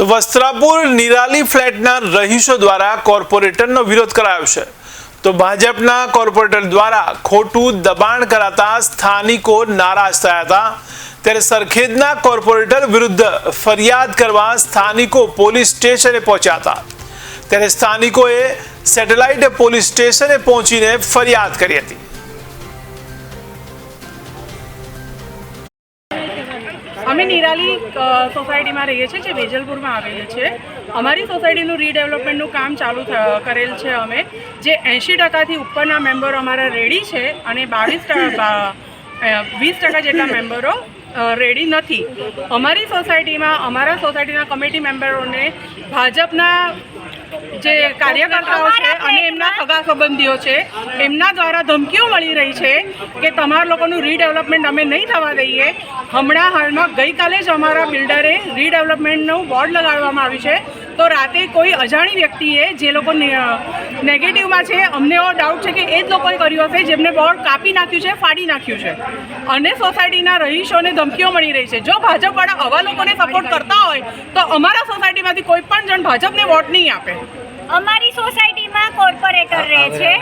તો વસ્ત્રાપુર નિરાલી ફ્લેટના રહીશો દ્વારા કોર્પોરેટરનો વિરોધ કરાયો છે. તો ભાજપના કોર્પોરેટર દ્વારા ખોટું દબાણ કરાતા સ્થાનિકો નારાજ થયા હતા. ત્યારે સરખેજના કોર્પોરેટર વિરુદ્ધ ફરિયાદ કરવા સ્થાનિકો પોલીસ સ્ટેશને પહોંચ્યા હતા. ત્યારે સ્થાનિકોએ સેટેલાઇટ પોલીસ સ્ટેશને પહોંચીને ફરિયાદ કરી હતી. અમે નિરાલી સોસાયટીમાં રહીએ છીએ, જે વેજલપુરમાં આવેલી છે. અમારી સોસાયટીનું રીડેવલપમેન્ટનું કામ ચાલુ કરેલ છે અમે. જે એંશી ટકાથી ઉપરના મેમ્બરો અમારા રેડી છે અને બાવીસ ટકા વીસ ટકા જેટલા મેમ્બરો રેડી નથી. અમારી સોસાયટીમાં અમારા સોસાયટીના કમિટી મેમ્બરોને ભાજપના જે કાર્યકર્તાઓ છે અને એમના સગા સંબંધીઓ છે એમના દ્વારા ધમકીઓ મળી રહી છે કે તમારા લોકોનું રીડેવલપમેન્ટ અમે નહીં થવા દઈએ. હમણાં હાલમાં ગઈકાલે જ અમારા બિલ્ડરે રીડેવલપમેન્ટનું બોર્ડ લગાડવામાં આવ્યું છે. તો રાતે કોઈ અજાણી વ્યક્તિએ જે લોકો નેગેટિવમાં છે અમને એવો ડાઉટ છે કે એ જ લોકોએ કર્યું હશે જેમને બોર્ડ કાપી નાખ્યું છે ફાડી નાખ્યું છે. અને સોસાયટીના રહીશોને ધમકીઓ મળી રહી છે. જો ભાજપવાળા આવા લોકોને સપોર્ટ કરતા હોય તો અમારા સોસાયટીમાંથી કોઈ પણ જણ ભાજપને વોટ નહીં આપે. અમારી સોસાયટીમાં કોર્પોરેટર રહે છે.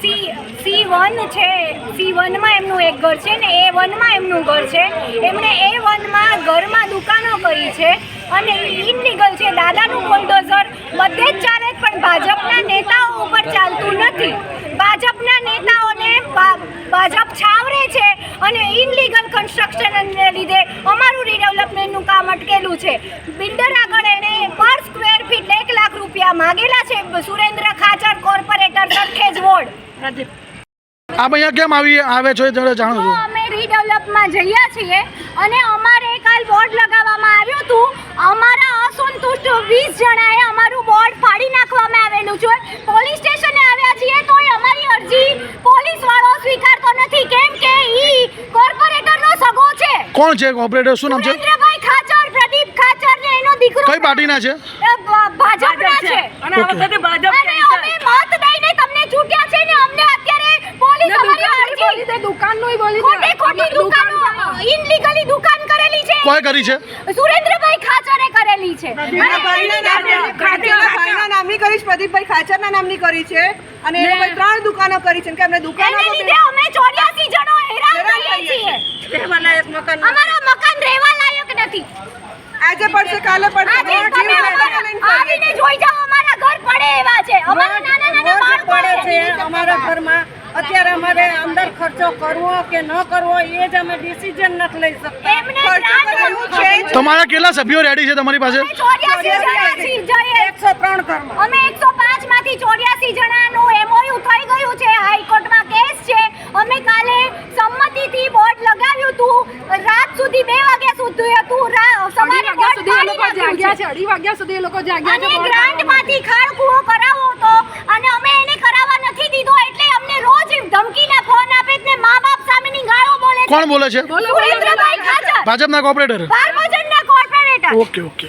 સી સી વન છે સી વનમાં એમનું એક ઘર છે ને એ વનમાં એમનું ઘર છે. એમણે એ વનમાં ઘરમાં દુકાનો કરી છે. અને ઇનલીગલ છે. દાદાનું બુલડોઝર બધે જ ચાલે પણ ભાજપના નેતાઓ ઉપર ચાલતું નથી. ભાજપના નેતાઓને ભાજપ છાવરે છે અને ઇનલીગલ કન્સ્ટ્રક્શનને લીધે અમારું રીડેવલપમેન્ટનું કામ અટકેલું છે. બિલ્ડર આગળ એણે પર સ્ક્વેર ફીટ એક લાખ રૂપિયા માગેલા છે. Surendra Khachar corporator Sarkhej ward. આપ અહીંયા કેમ આવી, આવે છો જરા જાણો છો. રીડેવલપમાં જઈએ છીએ અને અમારે કાલ બોર્ડ લગાવવામાં આવ્યું હતું. અમારા અસંતુષ્ટ વીસ જણાએ અમારું બોર્ડ ફાડી નાખવામાં આવેલું છે. પોલીસ સ્ટેશને આવ્યા છીએ તોય અમારી અરજી પોલીસ વાળો સ્વીકારતો નથી. કેમ કે ઈ કોર્પોરેટરનો સગો છે. કોણ છે? કોર્પોરેટર શું નામ છે? સુરેન્દ્રભાઈ ખાચર પ્રદીપ ખાચર ને એનો દીકરો કઈ પાર્ટીના છે? ભાજપના છે. અને આ વખતે ભાજપ અને અમે મત દઈને તમને ચૂંટ્યા છે ને અમને અત્યારે પોલીસ અમારી અરજી દુકાનનું બોલી ખોટી ખોટી દુકાનો ઇનલીગલી દુકાન કોઈ કરી છે? સુરેન્દ્રભાઈ ખાચરે કરેલી છે. ખાચરના નામની કરી છે પ્રદીપભાઈ ખાચરના નામની કરી છે. અને એ ત્રણ દુકાનો કરી છે કે અમે દુકાનો લીધે અમે 84 જણો હેરાન થઈએ છીએ. અમારા મકાન રહેવા લાયક નથી. આજે પડશે કાલે પડશે. આજે તમે અમારા- આવીને જોઈ જાઓ અમારા ઘર પડે એવા છે. અમારા નાના નાના બાળકો પડે છે. છે અમારા ઘરમાં. અત્યારે અમારે અંદર ખર્ચો કરવો કે ન કરવો એ જ અમે ડિસિઝન નથી લઈ શકતા. તમારા કેટલા સભ્યો રેડી છે તમારી પાસે? અમે 84 જણા છીએ જઈએ એકસો ત્રણ ઘરમાં. અમે 105 માંથી 84 જણાનું એમઓયુ થઈ ગયું છે. હાઈકોર્ટમાં કેસ છે. અમે કાલે સંમતિથી બોર્ડ લગાવ્યું હતું રાત સુધી બે વાગ્યા સુધી હતું. સવારે બોર્ડ ફાડી નાખ્યું છે. અઢી વાગ્યા સુધી એ લોકો જાગ્યા છે ગ્રાન્ટમાંથી ખાડ કૂવો કરાવો હતો અને અમે એને કરાવવા નથી દીધો એટલે અમને રોજ ધમકીના ફોન આપે છે ને મા બાપ સામેની ગાળો બોલે છે કોણ બોલે છે? ભાજપના કોર્પોરેટર ઓકે ઓકે.